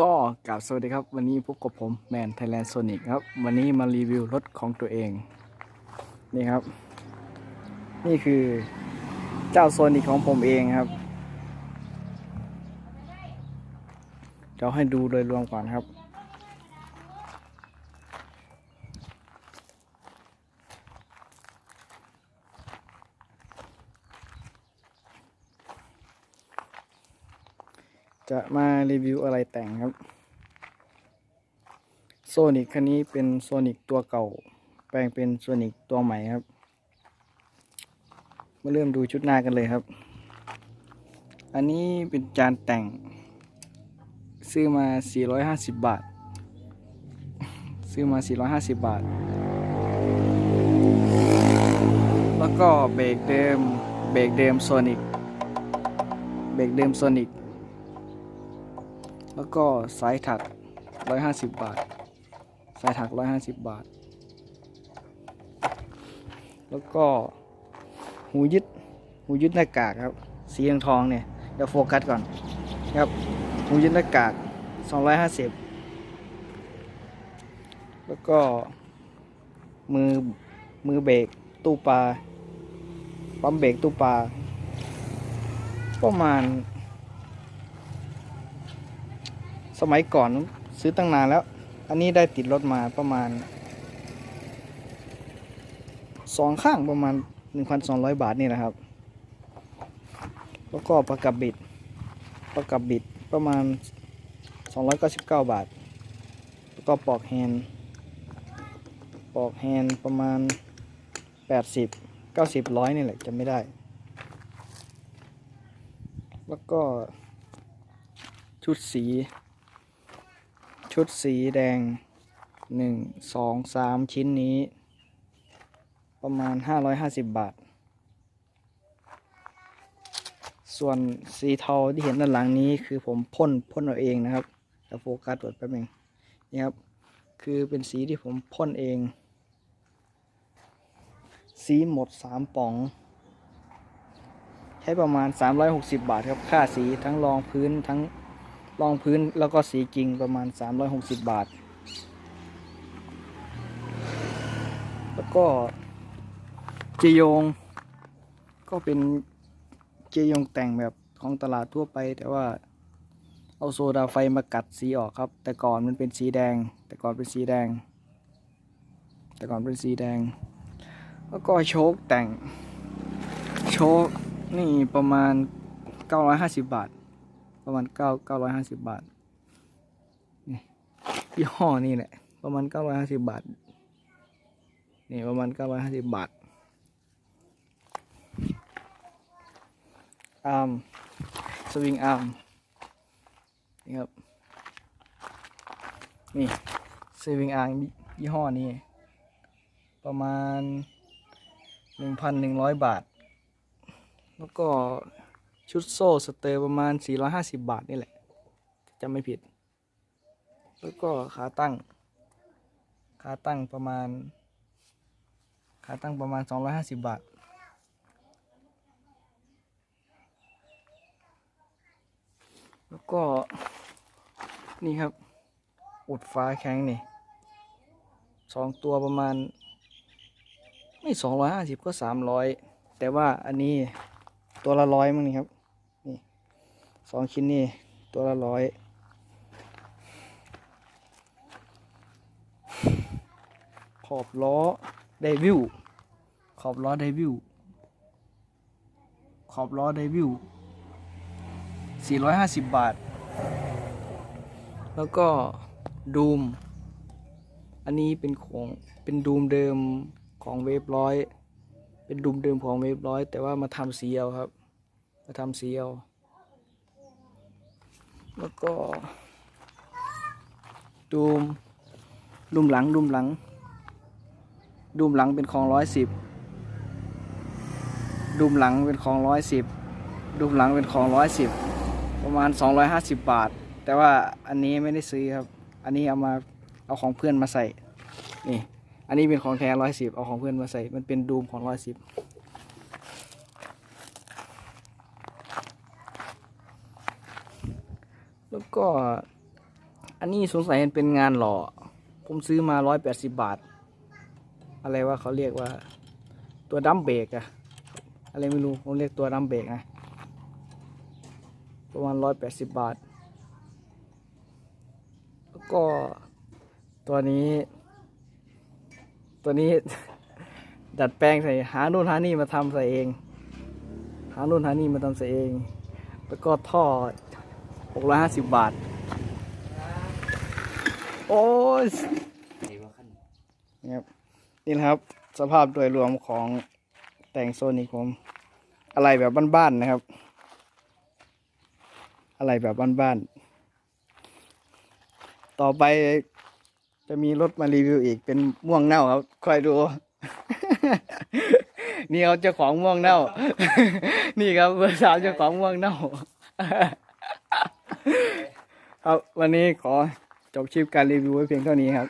ก็กราบสวัสดีครับ วันนี้พบกับผมแมนไทยแลนด์โซนิกครับ วันนี้มารีวิวรถของตัวเอง นี่ครับ นี่คือเจ้าโซนิกของผมเองครับเดี๋ยวให้ดูโดยรวมก่อนครับ จะมารีวิวอะไรแต่งครับโซนิกคันนี้เป็นโซนิกตัวเก่า แปลงเป็นโซนิกตัวใหม่ครับ มาเริ่มดูชุดหน้ากันเลยครับ อันนี้เป็นจานแต่ง ซื้อมา 450 บาท ซื้อมา 450 บาท แล้วก็เบรกเดิม เบรกเดิมโซนิก เบรกเดิมโซนิก แล้วก็สายถัก 150 บาท สายถัก 150 บาท แล้วก็หูยึดหูยึดหน้ากากครับ สีทองเนี่ยเดี๋ยวโฟกัสก่อนครับหูยึดหน้ากาก 250 แล้วก็มือมือเบรกตู้ปลาปั๊มเบรกตู้ปลาประมาณ สมัยก่อนซื้อตั้งนานแล้ว อันนี้ได้ติดรถมาประมาณสองข้างประมาณ 1,200 บาทนี่แหละครับ แล้วก็ประกับบิด ประกับบิดประมาณ 299 บาท แล้วก็ปลอกแฮนด์ปลอกแฮนด์ประมาณ 80 90ร้อยนี่แหละจะไม่ได้ แล้วก็ชุดสี ชุดสีแดงหนึ่งสองสามชิ้นนี้ ประมาณห้าร้อยห้าสิบบาท ส่วนสีเทาที่เห็นด้านหลังนี้คือผมพ่นพ่นเอาเองนะครับจะโฟกัสตรวจแป๊บหนึงนี่ครับ คือเป็นสีที่ผมพ่นเอง สีหมดสามป๋อง ใช้ประมาณ 360 บาทครับ ค่าสีทั้งรองพื้นทั้ง รองพื้นแล้วก็สีจริงประมาณ 360 บาท แล้วก็เจยง ก็เป็นเจยงแต่งแบบของตลาดทั่วไป แต่ว่าเอาโซดาไฟมากัดสีออกครับ แต่ก่อนมันเป็นสีแดง แต่ก่อนเป็นสีแดง แต่ก่อนเป็นสีแดง แล้วก็โชคแต่ง โชคนี่ประมาณ 950 บาท ประมาณเก้าเก้าร้อยห้าสิบบาทนี่ยี่ห้อนี่แหละประมาณเก้าร้อยห้าสิบบาทนี่ประมาณเก้าร้อยห้าสิบบาทอาร์มสวิงอาร์มนี่ครับนี่สวิงอาร์มยี่ห้อนี้ประมาณหนึ่งพันหนึ่งร้อยบาท แล้วก็ ชุดโซ่สเตอร์ประมาณ 450 บาทนี่แหละจำไม่ผิด แล้วก็ขาตั้ง ขาตั้งประมาณ ขาตั้งประมาณ 250 บาท แล้วก็ นี่ครับ อุดฟ้าแข็งนี่สองตัวประมาณ ไม่ 250 ก็ 300 แต่ว่าอันนี้ตัวละร้อยมั้งนี่ครับ สองชิ้นนี่ตัวละร้อยขอบล้อเดวิลขอบล้อเดวิลขอบล้อเดวิล450 บาท แล้วก็ดูม อันนี้เป็นของเป็นดูมเดิมของเวฟร้อย เป็นดุมเดิมของเวฟร้อย แต่ว่ามาทำสีเอาครับ มาทำสีเอา แล้วก็ดุมดุมหลังดุมหลังดุมหลังเป็นของร้อยสิบดุมหลังเป็นของร้อยสิบดุมหลังเป็นของร้อยสิบประมาณสองร้อยห้าสิบบาท แต่ว่าอันนี้ไม่ได้ซื้อครับ อันนี้เอามาเอาของเพื่อนมาใส่นี่อันนี้เป็นของแท้ร้อยสิบเอาของเพื่อนมาใส่มันเป็นดูมของร้อยสิบ แล้วก็ อันนี้สงสัยเป็นงานหล่อ ผมซื้อมาร้อยแปดสิบบาท อะไรว่าเขาเรียกว่า ตัวดัมเบรกอะอะไรไม่รู้ ผมเรียกตัวดัมเบรกนะ ประมาณร้อยแปดสิบบาท แล้วก็ตัวนี้ ตัวนี้ ดัดแปลงใส่หานู่นหานี่มาทำใส่เอง หานู่นหานี่มาทำใส่เอง แล้วก็ท่อ หกร้อยห้าสิบาท โอ้ยดีว่ครับนี่นะครับสภาพโดยรวมของแต่งโซนิกผม อะไรแบบบ้านๆนะครับ อะไรแบบบ้านๆต่อไปจะมีรถมารีวิวอีกเป็นม่วงเน่าครับคอยดู นี่เขาเจ้าของม่วงเน่า นี่ครับเบอร์สามเจ้าของม่วงเน่า ครับวันนี้ขอจบชิปการรีวิวไว้เพียงเท่านี้ครับ